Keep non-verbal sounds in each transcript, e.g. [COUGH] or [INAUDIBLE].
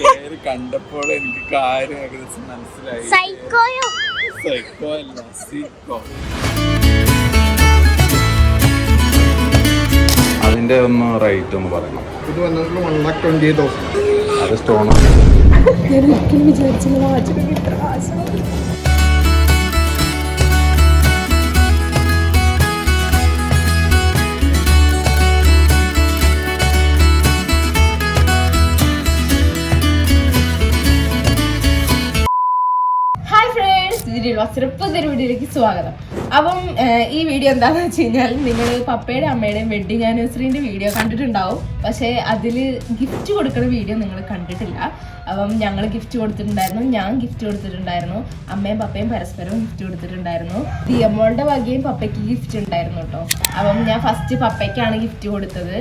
പേര് കണ്ടപ്പോൾ എനിക്ക് കാര്യം ഏകദേശം മനസ്സിലായി. സൈക്കോയോ സൈക്കോ അല്ല സീക്കോ അതിന്റെ ഒന്ന് റേറ്റ് ഒന്ന് പറയണം. ഇത് വന്നിട്ട് വൺ ലാക്ക് ട്വന്റി തൗസൻഡ് അത് സ്റ്റോൺ ഫ്രണ്ട്സ് ഇതിൽ വീഡിയോയിലേക്ക് സ്വാഗതം. അപ്പം ഈ വീഡിയോ എന്താണെന്ന് വെച്ച് കഴിഞ്ഞാൽ നിങ്ങൾ പപ്പയുടെ അമ്മയുടെയും വെഡിങ് ആനിവേഴ്സറിന്റെ വീഡിയോ കണ്ടിട്ടുണ്ടാവും. പക്ഷേ അതിൽ ഗിഫ്റ്റ് കൊടുക്കുന്ന വീഡിയോ നിങ്ങൾ കണ്ടിട്ടില്ല. അപ്പം ഞങ്ങൾ ഗിഫ്റ്റ് കൊടുത്തിട്ടുണ്ടായിരുന്നു ഞാൻ ഗിഫ്റ്റ് കൊടുത്തിട്ടുണ്ടായിരുന്നു അമ്മയും പപ്പയും പരസ്പരം ഗിഫ്റ്റ് കൊടുത്തിട്ടുണ്ടായിരുന്നു. ദിയമ്മോളുടെ വകയും പപ്പയ്ക്ക് ഗിഫ്റ്റ് ഉണ്ടായിരുന്നു കേട്ടോ. അപ്പം ഞാൻ ഫസ്റ്റ് പപ്പയ്ക്കാണ് ഗിഫ്റ്റ് കൊടുത്തത്.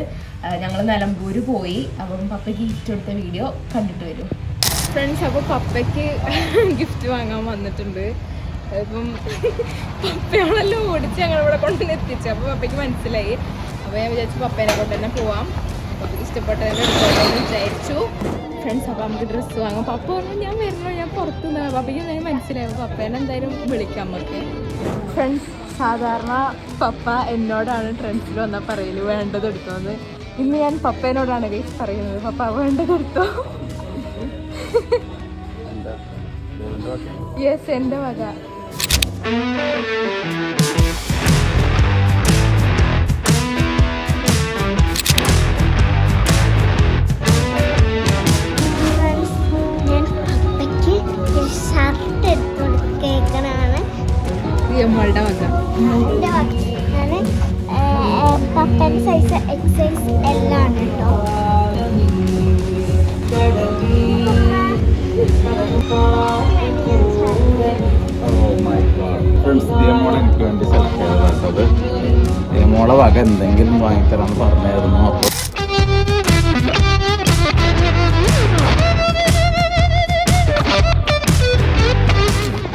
ഞങ്ങൾ നിലമ്പൂര് പോയി. അപ്പം പപ്പയ്ക്ക് ഗിഫ്റ്റ് കൊടുത്ത വീഡിയോ കണ്ടിട്ട് വരും. ഫ്രണ്ട്സ് അപ്പോൾ പപ്പയ്ക്ക് [LAUGHS] ഗിഫ്റ്റ് വാങ്ങാൻ വന്നിട്ടുണ്ട്. ഇപ്പം പപ്പയാണല്ലോ ഓടിച്ച് ഞങ്ങൾ ഇവിടെ കൊണ്ടുവന്ന് എത്തിച്ചു അപ്പോൾ പപ്പയ്ക്ക് മനസ്സിലായി. അപ്പോൾ ഞാൻ വിചാരിച്ചു പപ്പേനെ കൊണ്ട് തന്നെ പോവാം പപ്പയ്ക്ക് ഇഷ്ടപ്പെട്ടതിന്റെ എടുത്തോളാം വിചാരിച്ചു. ഫ്രണ്ട്സ് അപ്പോൾ നമുക്ക് ഡ്രസ്സ് വാങ്ങാം. പപ്പ പറഞ്ഞു ഞാൻ വരണോ ഞാൻ പുറത്തു നിന്ന്. പപ്പയ്ക്ക് എന്തായാലും മനസ്സിലായി. പപ്പേനെ എന്തായാലും വിളിക്കാം നമുക്ക്. ഫ്രണ്ട്സ് സാധാരണ പപ്പ എന്നോടാണ് ട്രെൻഡ്സിൽ വന്നാൽ പറയൽ വേണ്ടത് എടുത്തോന്ന്. ഇന്ന് ഞാൻ പപ്പേനോടാണ് ഗൈസ് പറയുന്നത്. പപ്പ വേണ്ടത് എടുത്തോ? യെസ് എന്റെ വക. നമ്മളുടെ വക. പപ്പന്റെ സൈസ് എക്സൈസ് എല്ലാം ആണ് ദിയമോളെ വക എന്തെങ്കിലും വാങ്ങിത്തരാന്ന് പറഞ്ഞായിരുന്നു അപ്പോൾ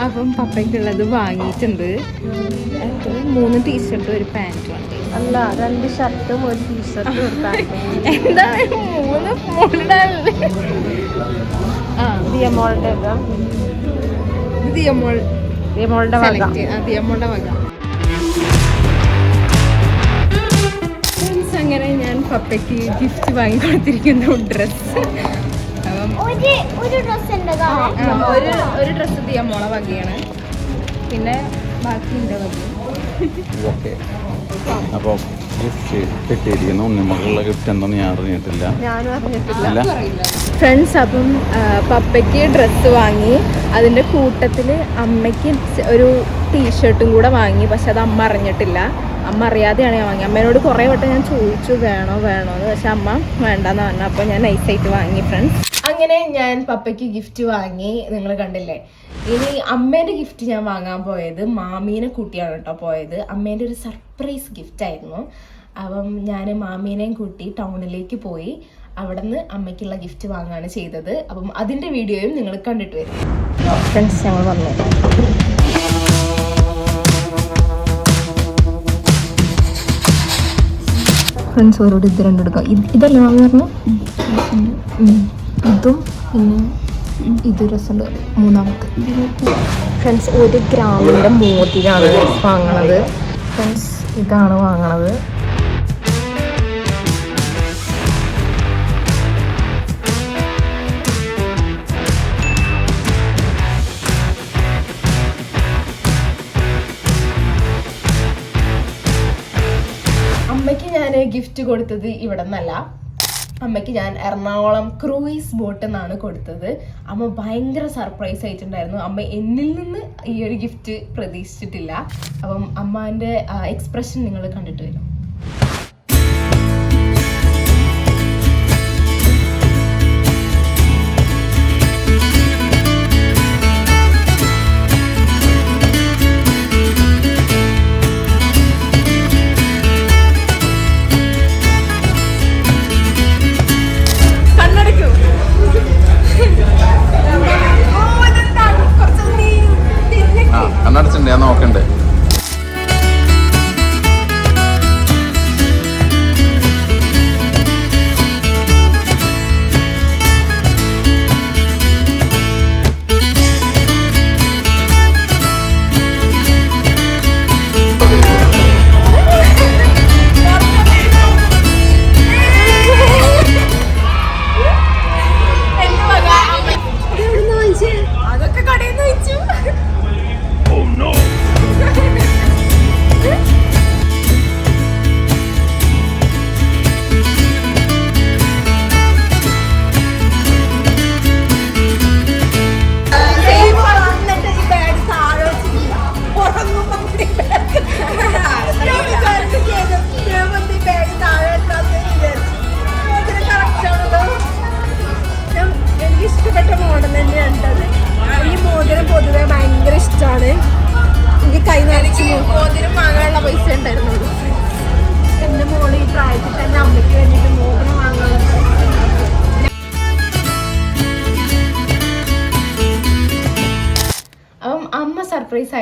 അപ്പം പപ്പയ്ക്കുള്ളത് വാങ്ങിയിട്ടുണ്ട്. എത്ര? മൂന്ന് ടീഷർട്ടും ഒരു പാന്റും ആണ് അല്ല രണ്ട് ഷർട്ടും ഒരു ടീഷർട്ടും ഒരു പാന്റും എന്താ മൂന്ന് ആ ദിയമോളുടെ ദിയമോൾ ദിയമോളുടെ വക. ദിയമോളുടെ വക. അങ്ങനെ ഞാൻ പപ്പയ്ക്ക് ഗിഫ്റ്റ് വാങ്ങി കൊടുത്തിരിക്കുന്നു ഡ്രസ്സ് അപ്പം ഒരു ഒരു ഡ്രസ്സ് ഡ്രസ്സ് ദിയമോളെ വകയാണ്. പിന്നെ ബാക്കി എന്റെ വകയും ഓക്കെ. അപ്പോൾ ഗിഫ്റ്റ് കിട്ടിയിരിക്കുന്നു. ഉണ്ണിമകളുടെ ഗിഫ്റ്റ് എന്തെന്ന് ഞാൻ അറിഞ്ഞിട്ടില്ല. ഇല്ല? ഫ്രണ്ട്സ് അപ്പം പപ്പയ്ക്ക് ഡ്രസ്സ് വാങ്ങി. അതിന്റെ കൂട്ടത്തിൽ അമ്മയ്ക്ക് ഒരു ടീഷർട്ടും കൂടെ വാങ്ങി. പക്ഷെ അത് അമ്മ അറിഞ്ഞിട്ടില്ല. അമ്മ അറിയാതെയാണ് ഞാൻ വാങ്ങിയത്. അമ്മേനോട് കുറേ വട്ടം ഞാൻ ചോദിച്ചു വേണോ വേണോ? എന്ന് പക്ഷെ അമ്മ വേണ്ടെന്ന് പറഞ്ഞു. അപ്പോൾ ഞാൻ നൈസായിട്ട് വാങ്ങി ഫ്രണ്ട്സ് അങ്ങനെ ഞാൻ പപ്പയ്ക്ക് ഗിഫ്റ്റ് വാങ്ങി. നിങ്ങൾ കണ്ടില്ലേ? ഇനി അമ്മേന്റെ ഗിഫ്റ്റ് ഞാൻ വാങ്ങാൻ പോയത് മാമീനെ കൂട്ടിയാണ് കേട്ടോ പോയത്. അമ്മേന്റെ ഒരു സർപ്രൈസ് ഗിഫ്റ്റ് ആയിരുന്നു. അപ്പം ഞാൻ മാമീനെയും കൂട്ടി ടൗണിലേക്ക് പോയി അവിടെ നിന്ന് അമ്മയ്ക്കുള്ള ഗിഫ്റ്റ് വാങ്ങാണ് ചെയ്തത്. അപ്പം അതിന്റെ വീഡിയോയും നിങ്ങൾ കണ്ടിട്ട് വരും. ഫ്രണ്ട്സ് ഞങ്ങൾ വന്നു. ഫ്രണ്ട്സ് ഓരോട് ഇത് രണ്ടെടുക്കാം. ഇതല്ല മാമി പറഞ്ഞു? ഇതും പിന്നെ ഇത് രസമുണ്ട്. മൂന്നാമത്തെ. ഫ്രണ്ട്സ് ഒരു ഗ്രാമിന്റെ മോതിരാണ് വാങ്ങണത്. ഫ്രണ്ട്സ് ഇതാണ് വാങ്ങണത്. ഗിഫ്റ്റ് കൊടുത്തത് ഇവിടെ നിന്നല്ല അമ്മയ്ക്ക് ഞാൻ എറണാകുളം ക്രൂയിസ് ബോട്ട് എന്നാണ് കൊടുത്തത്. അമ്മ ഭയങ്കര സർപ്രൈസ് ആയിട്ടുണ്ടായിരുന്നു. അമ്മ എന്നിൽ നിന്ന് ഈ ഒരു ഗിഫ്റ്റ് പ്രതീക്ഷിച്ചിട്ടില്ല. അപ്പം അമ്മാന്റെ എക്സ്പ്രഷൻ നിങ്ങൾ കണ്ടിട്ട് വരും.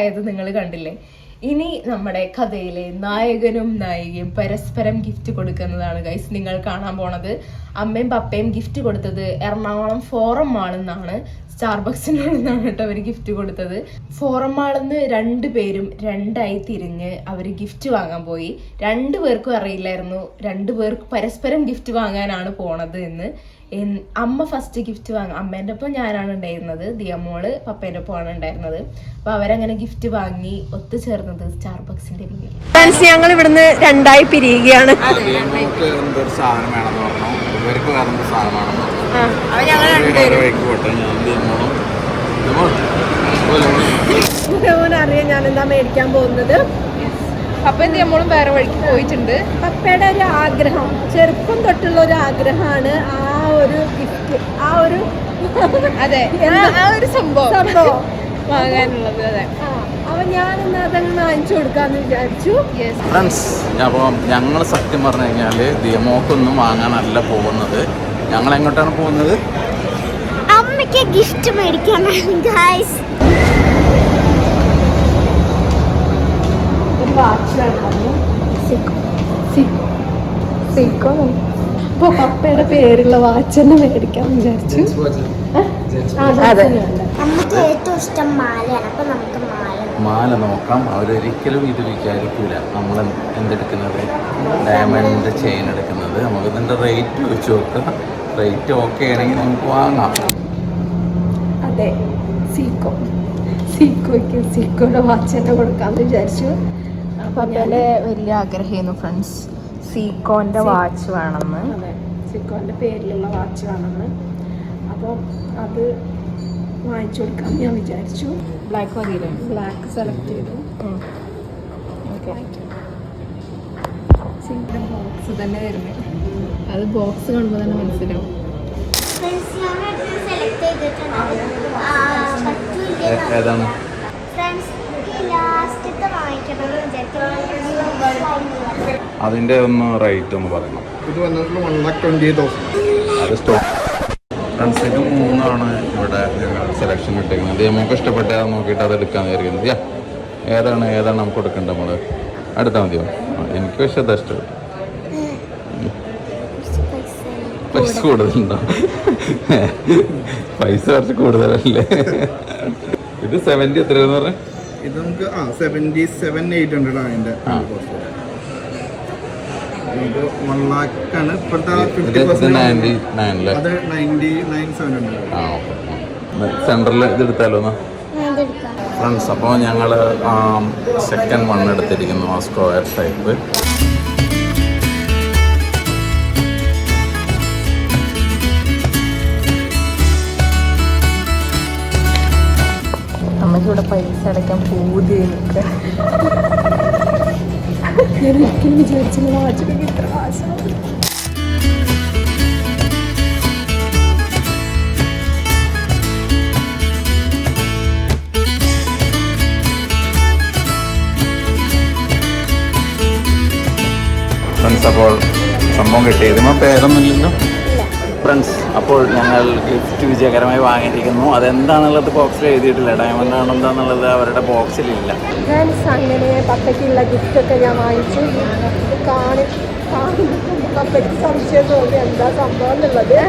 ആയത് നിങ്ങൾ കണ്ടില്ലേ? ഇനി നമ്മുടെ കഥയിലെ നായകനും നായികയും പരസ്പരം ഗിഫ്റ്റ് കൊടുക്കുന്നതാണ് ഗൈസ് നിങ്ങൾ കാണാൻ പോണത് അമ്മയും പപ്പയും ഗിഫ്റ്റ് കൊടുത്തത് എറണാകുളം ഫോറം മാളെന്നാണ് നിന്നാണ് കേട്ടോ അവർ ഗിഫ്റ്റ് കൊടുത്തത്. ഫോറം മാളിൽ നിന്ന് രണ്ട് പേരും രണ്ടായി തിരിഞ്ഞ് അവർ ഗിഫ്റ്റ് വാങ്ങാൻ പോയി. രണ്ടു പേർക്കും അറിയില്ലായിരുന്നു. രണ്ടു പേർക്ക് പരസ്പരം ഗിഫ്റ്റ് വാങ്ങാനാണ് പോണത് എന്ന്. അമ്മ ഫസ്റ്റ് ഗിഫ്റ്റ് വാങ്ങും. അമ്മേന്റെ ഒപ്പം ഞാനാണ് ഉണ്ടായിരുന്നത്. ദിയമോൾ പപ്പേന്റെ ഒപ്പമാണ് ഉണ്ടായിരുന്നത്. അപ്പൊ അവരങ്ങനെ ഗിഫ്റ്റ് വാങ്ങി ഒത്തുചേർന്നത് സ്റ്റാർബക്സിന്റെ പിന്നിൽ. ഞങ്ങൾ ഇവിടുന്ന് രണ്ടായി പിരിയുകയാണ്. അറിയാം ഞാനെന്താ മേടിക്കാൻ വേണമെന്ന് അപ്പൊ എന്ത് നമ്മളും ഞാൻ ഞാൻ വേറെ വഴിക്ക് പോയിട്ടുണ്ട്. പപ്പയുടെ ഒരു ആഗ്രഹം ചെറുപ്പം തൊട്ടുള്ള ഒരു ആഗ്രഹമാണ് ആ ഒരു ഗിഫ്റ്റ് ആ ഒരു അതെ. ആ ഒരു സംഭവം. സംഭവം. വാങ്ങാനുള്ളത് അതെ. അപ്പൊ അതങ്ങ് വാങ്ങിച്ചു കൊടുക്കാന്ന് വിചാരിച്ചു. ഫ്രണ്ട്സ് അപ്പോൾ ഞങ്ങൾ സത്യം പറഞ്ഞു കഴിഞ്ഞാൽ ദിയമോക്കൊന്നും വാങ്ങാനല്ല പോകുന്നത്. ഞങ്ങൾ എങ്ങോട്ടാണ് പോകുന്നത്? അമ്മയ്ക്ക് ഗിഫ്റ്റ് മേടിക്കാൻ ഗായ്സ് പപ്പയുടെ പേരുള്ള വാച്ച് തന്നെ മേടിക്കാൻ വിചാരിച്ചു മാല നോക്കാം. അവരൊരിക്കലും ഇത് വിചാരിക്കൂല. നമ്മൾ എന്തെടുക്കുന്നത്? ഡയമണ്ട് ചെയിൻ എടുക്കുന്നത്. നമുക്ക് ഇതിന്റെ റേറ്റ് വെച്ച് നോക്കുക റേറ്റ് ഓക്കെ ആണെങ്കിൽ നമുക്ക് വാങ്ങാം. അതെ സീക്കോ സീക്കോയ്ക്ക് സീക്കോയുടെ വാച്ച് തന്നെ കൊടുക്കാമെന്ന് വിചാരിച്ചു. പപ്പയുടെ വലിയ ആഗ്രഹമായിരുന്നു ഫ്രണ്ട്സ് സീക്കോന്റെ വാച്ച് വേണമെന്ന്. അതെ സിക്കോന്റെ പേരിലുള്ള വാച്ച് വേണമെന്ന്. അപ്പോൾ അത് വാങ്ങിച്ചു കൊടുക്കാൻ ഞാൻ വിചാരിച്ചു. ബ്ലാക്ക് മതിയില്ലേ? ബ്ലാക്ക് സെലക്ട് ചെയ്തു. ബോക്സ് തന്നെ വരുന്നത്. അത് ബോക്സ് കാണുമ്പോൾ തന്നെ മനസ്സിലാവും. ഫ്രണ്ട്സ് ഞാൻ സെലക്ട് ചെയ്തിട്ടുണ്ട്. ആ, പറ്റൂല ഏതാണ്? എന്ന് ഒന്ന് റേറ്റ് ഒന്ന് പറയണം. ഇത് വന്നിട്ടുള്ള വൺ ലാക്ക് ട്വന്റി അത് സ്റ്റോക്ക് ഫ്രണ്ട്സ് മൂന്നാണ് ഇവിടെ ഞങ്ങൾ സെലക്ഷൻ കിട്ടിയിരിക്കുന്നത് നമുക്ക് ഇഷ്ടപ്പെട്ട നോക്കിയിട്ട് അത് എടുക്കാൻ വിചാരിക്കുന്നത് യാ ഏതാണ് ഏതാണ് നമുക്ക് കൊടുക്കേണ്ടത് നമ്മൾ അടുത്താൽ മതിയോ? എനിക്ക് പക്ഷേ അത് ഇഷ്ടപ്പെട്ടു. പൈസ കൂടുതലുണ്ടോ? പൈസ കുറച്ച് കൂടുതലല്ലേ? ഇത് സെവന്റി എത്രയെന്ന് പറഞ്ഞാൽ ഇത് നമുക്ക് ആ സെവന്റി സെവൻ എയ്റ്റ് ഹൺഡ്രഡ് ആണ് അതിന്റെ ആ. ഇത് വൺ ലാക്ക് ആണ്. ഇപ്പോഴത്തെ ഇത് ഫിഫ്റ്റി ഇത് പെർസെന്റ് നയന്റി നയനിലെ അത് നയന്റി നയൻ സെവൻ ഹൺഡ്രഡ് ആ സെന്ററിൽ ഇത് എടുത്താലോ ഫ്രണ്ട്സ് അപ്പോൾ ഞങ്ങൾ സെക്കൻഡ് വൺ എടുത്തിരിക്കുന്നു ആ സ്ക്വയർ ടൈപ്പ് നമുക്ക് ഇവിടെ പൈസ അടയ്ക്കാൻ പൂതി ഫ്രണ്ട്സ് അപ്പോൾ സംഭവം കിട്ടിയത്. പേരൊന്നുമില്ലല്ലോ ഫ്രണ്ട്സ് അപ്പോൾ ഞങ്ങൾ ഗിഫ്റ്റ് വിജയകരമായി വാങ്ങിയിരിക്കുന്നു. അതെന്താണെന്നുള്ളത് ബോക്സിൽ എഴുതിയിട്ടില്ല. ഡയമണ്ട് ആണോ എന്താണെന്നുള്ളത് അവരുടെ ബോക്സിലില്ല ഞാൻ അങ്ങനെ പപ്പയ്ക്കുള്ള ഗിഫ്റ്റൊക്കെ ഞാൻ വാങ്ങിച്ചു.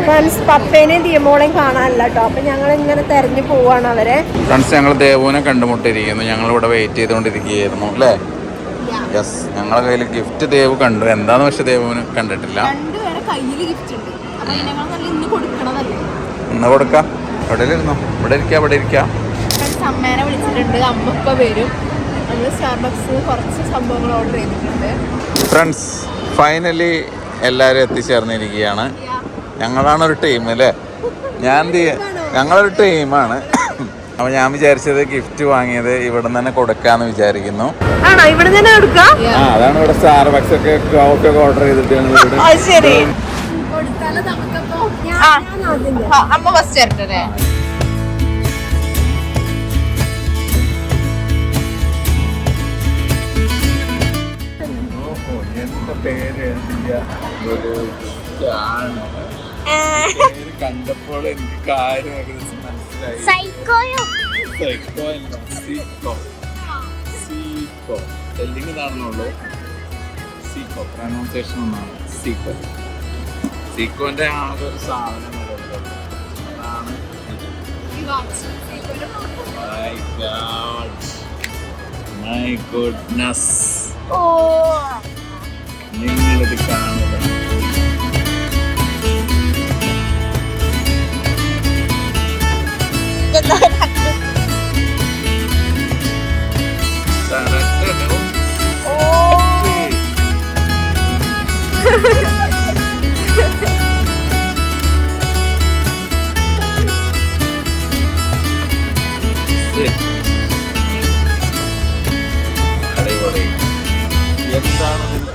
ഫ്രണ്ട്സ് പപ്പേനെയും ദിയമോളെയും കാണാനില്ല കേട്ടോ. അപ്പം ഞങ്ങൾ ഇങ്ങനെ തെരഞ്ഞു പോവാണ് അവരെ. ഫ്രണ്ട്സ് ഞങ്ങൾ ദേവുവിനെ കണ്ടുമുട്ടിയിരിക്കുന്നു. ഞങ്ങളിവിടെ വെയിറ്റ് ചെയ്തുകൊണ്ടിരിക്കുകയായിരുന്നു. അല്ലേ? യെസ് ഞങ്ങളെ കയ്യിൽ ഗിഫ്റ്റ് ദേവ് കണ്ടു. എന്താന്ന് പക്ഷെ ദേവുവിന് കണ്ടിട്ടില്ല. കയ്യിൽ ഗിഫ്റ്റ് ഉണ്ട്. ഇന്ന് കൊടുക്കണതല്ലേ? ഇന്ന് കൊടുക്കാം. അവിടെ ഇരുന്നോ? ഇവിടെ ഇരിക്കാം ഇവിടെ ഇരിക്കാം. അമ്മേനെ വിളിച്ചിട്ടുണ്ട്. അമ്മ ഇപ്പൊ വരും. നമ്മൾ സ്റ്റാർബക്സ് കുറച്ച് സംഭവങ്ങൾ ഓർഡർ ചെയ്തിട്ടുണ്ട്. ഫ്രണ്ട്സ് ഫൈനലി എല്ലാവരും എത്തിച്ചേർന്നിരിക്കുകയാണ്. ഞങ്ങളാണ് ഒരു ടീം അല്ലേ ഞാൻ ദി- ഞങ്ങളൊരു ടീമാണ് അപ്പൊ ഞാൻ വിചാരിച്ചത് ഗിഫ്റ്റ് വാങ്ങിയത് ഇവിടെ നിന്ന് തന്നെ കൊടുക്കാന്ന് വിചാരിക്കുന്നു. അതാണ് ഇവിടെ സ്റ്റാർ ബക്സ് ഒക്കെ കോഫി ഒക്കെ ഓർഡർ ചെയ്തിട്ട് ഞങ്ങൾ ഇവിടെ അത് ശരി കൊടുത്താൽ ആ. അമ്മ ഫസ്റ്റ് വരട്ടെ പേര്. കണ്ടപ്പോൾ എനിക്ക് കാര്യം ഏകദേശം മനസ്സിലായി സൈക്കോയോ സൈക്കോ അല്ല, സീക്കോ. സീക്കോ. Spelling ഇതാണെന്നുള്ളൂ. സീക്കോ. Pronunciation ഒന്നാണ്. സീക്കോ. സീക്കോന്റെ ആകെ ഒരു സാധനം. അതാണ് God. My goodness. ഓ നിങ്ങളിത് കാണുക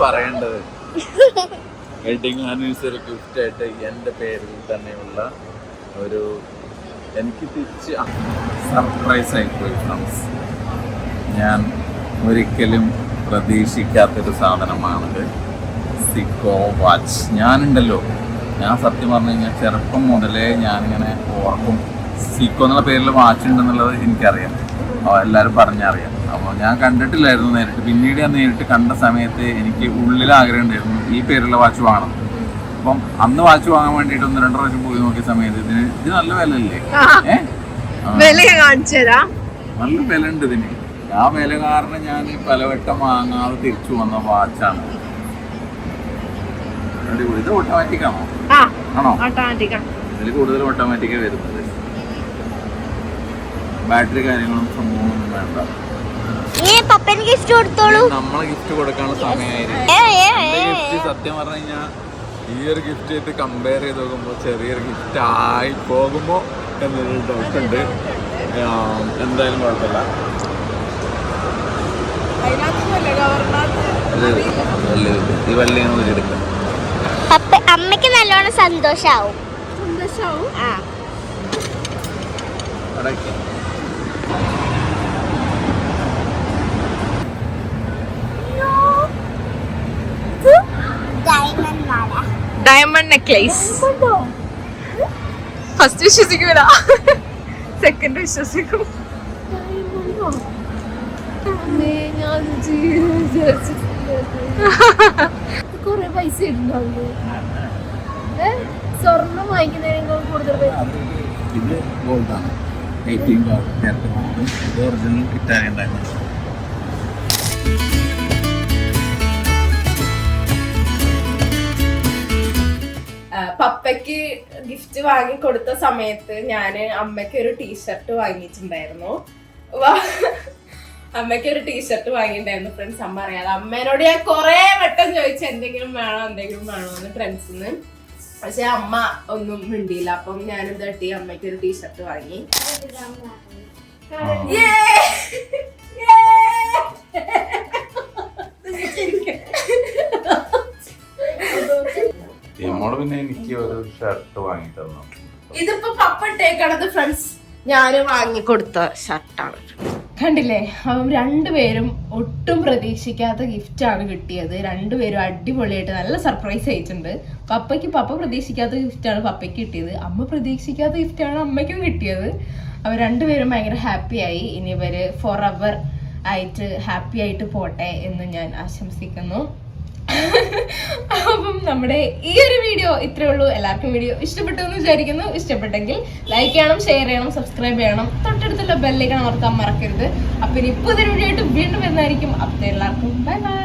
പറയേണ്ടത്? വെഡിങ് ആനിവേഴ്സറി ഗിഫ്റ്റ് ആയിട്ട് എന്റെ പേരിൽ തന്നെയുള്ള ഒരു എനിക്ക് തിരിച്ച് സർപ്രൈസ് ആയിപ്പോയി ഫ്രണ്ട്സ് ഞാൻ ഒരിക്കലും പ്രതീക്ഷിക്കാത്തൊരു സാധനമാണിത്. സിക്കോ വാച്ച് ഞാനുണ്ടല്ലോ. ഞാൻ സത്യം പറഞ്ഞു കഴിഞ്ഞാൽ ചെറുപ്പം മുതലേ ഞാനിങ്ങനെ ഓർക്കും. സിക്കോ എന്നുള്ള പേരിൽ വാച്ച് ഉണ്ടെന്നുള്ളത് എനിക്കറിയാം. എല്ലാവരും പറഞ്ഞറിയാം. അപ്പോൾ ഞാൻ കണ്ടിട്ടില്ലായിരുന്നു നേരിട്ട്. പിന്നീട് ഞാൻ നേരിട്ട് കണ്ട സമയത്ത് എനിക്ക് ഉള്ളിൽ ആഗ്രഹം ഉണ്ടായിരുന്നു ഈ പേരുള്ള വാച്ച് വാങ്ങണം. അപ്പം അന്ന് വാച്ച് വാങ്ങാൻ വേണ്ടിയിട്ട് ഒന്ന് രണ്ട് പ്രാവശ്യം പോയി നോക്കിയ സമയത്ത് ഇതിന് ഇത് നല്ല വില അല്ലേ നല്ല വില ഉണ്ട് ഇതിന്. ആ വില കാരണം ഞാൻ പലവട്ടം വാങ്ങാതെ തിരിച്ചു വന്ന വാച്ചാണ്. ഇത് ഓട്ടോമാറ്റിക് ആണോ? ആണോ? ഇതിൽ കൂടുതൽ ഓട്ടോമാറ്റിക്കാണ് വരുന്നത്. ബാറ്ററി കാര്യങ്ങളും സംഭവമൊന്നും വേണ്ട. പപ്പന് ഗിഫ്റ്റ് കൊടുത്തോളൂ. നമ്മളെ ഗിഫ്റ്റ് കൊടുക്കാനുള്ള സമയമായിരിക്കും. സത്യം പറഞ്ഞു കഴിഞ്ഞാൽ ഈ ഒരു ഗിഫ്റ്റ് ആയിട്ട് കമ്പയർ ചെയ്ത് നോക്കുമ്പോൾ ചെറിയൊരു ഗിഫ്റ്റ് ആയി പോകുമ്പോൾ എന്നൊരു ഡൗട്ട് ഉണ്ട്. എന്തായാലും കുഴപ്പമില്ല. ഈ വള്ളി എടുക്കാം. അമ്മയ്ക്ക് നല്ലോണം സന്തോഷാവും. ആ. ഡയമണ്ട് നെക്ലേസ് ഫസ്റ്റ് വിശ്വസിക്കൂല. സെക്കൻഡ് വിശ്വസിക്കും. കൊറേ പൈസ ഇടുന്നുണ്ട്. സ്വർണം വാങ്ങിക്കുന്നതിനേക്കാൾ കൂടുതൽ പൈസ. ഇത് ഗോൾഡാണ് എയ്റ്റീൻ ഗോൾഡ് ഇത് ഒറിജിനൽ ഇറ്റാലിയൻ പപ്പയ്ക്ക് ഗിഫ്റ്റ് വാങ്ങി കൊടുത്ത സമയത്ത് ഞാൻ അമ്മയ്ക്ക് ഒരു ടീഷർട്ട് വാങ്ങിയിട്ടുണ്ടായിരുന്നു. വാ- അമ്മയ്ക്ക് ഒരു ടീഷർട്ട് വാങ്ങിയിട്ടുണ്ടായിരുന്നു ഫ്രണ്ട്സ് അമ്മ അറിയാതെ അമ്മേനോട് ഞാൻ കുറേ വട്ടം ചോദിച്ചു എന്തെങ്കിലും വേണോ എന്തെങ്കിലും വേണോ എന്ന് ഫ്രണ്ട്സിന്ന് പക്ഷെ അമ്മ ഒന്നും മിണ്ടിയില്ല. അപ്പം ഞാനും തട്ടി അമ്മയ്ക്ക് ഒരു ടീഷർട്ട് വാങ്ങി ഇമ്മോട് പിന്നെ എനിക്ക് ഒരു ഷർട്ട് വാങ്ങി തന്നു ഇതിപ്പോ പപ്പ ഇട്ടേക്കണത് ഫ്രണ്ട്സ് ഞാൻ വാങ്ങിക്കൊടുത്ത ഷർട്ടാണ് കണ്ടില്ലേ? അപ്പം രണ്ടുപേരും ഒട്ടും പ്രതീക്ഷിക്കാത്ത ഗിഫ്റ്റ് ആണ് കിട്ടിയത്. രണ്ടുപേരും അടിപൊളിയായിട്ട് നല്ല സർപ്രൈസ് അയച്ചിട്ടുണ്ട് പപ്പയ്ക്ക് പപ്പ പ്രതീക്ഷിക്കാത്ത ഗിഫ്റ്റ് ആണ് പപ്പയ്ക്ക് കിട്ടിയത്. അമ്മ പ്രതീക്ഷിക്കാത്ത ഗിഫ്റ്റ് ആണ് അമ്മയ്ക്കും കിട്ടിയത്. അവർ രണ്ടുപേരും ഭയങ്കര ഹാപ്പി ആയി. ഇനി ഇവർ ഫോർ അവർ ആയിട്ട് ഹാപ്പി ആയിട്ട് പോട്ടെ എന്ന് ഞാൻ ആശംസിക്കുന്നു. [LAUGHS] അപ്പം നമ്മുടെ ഈ ഒരു വീഡിയോ ഇത്രേ ഉള്ളൂ. എല്ലാവർക്കും വീഡിയോ ഇഷ്ടപ്പെട്ടു എന്ന് വിചാരിക്കുന്നു. ഇഷ്ടപ്പെട്ടെങ്കിൽ ലൈക്ക് ചെയ്യണം ഷെയർ ചെയ്യണം സബ്സ്ക്രൈബ് ചെയ്യണം. തൊട്ടടുത്തുള്ള ബെല്ലേക്കാണ് ഓർക്കാൻ മറക്കരുത്. അപ്പം ഇനി പുതിയൊരു വീഡിയോ ആയിട്ട് വീണ്ടും വരുന്നതായിരിക്കും. അപ്പം എല്ലാവർക്കും ബൈ ബൈ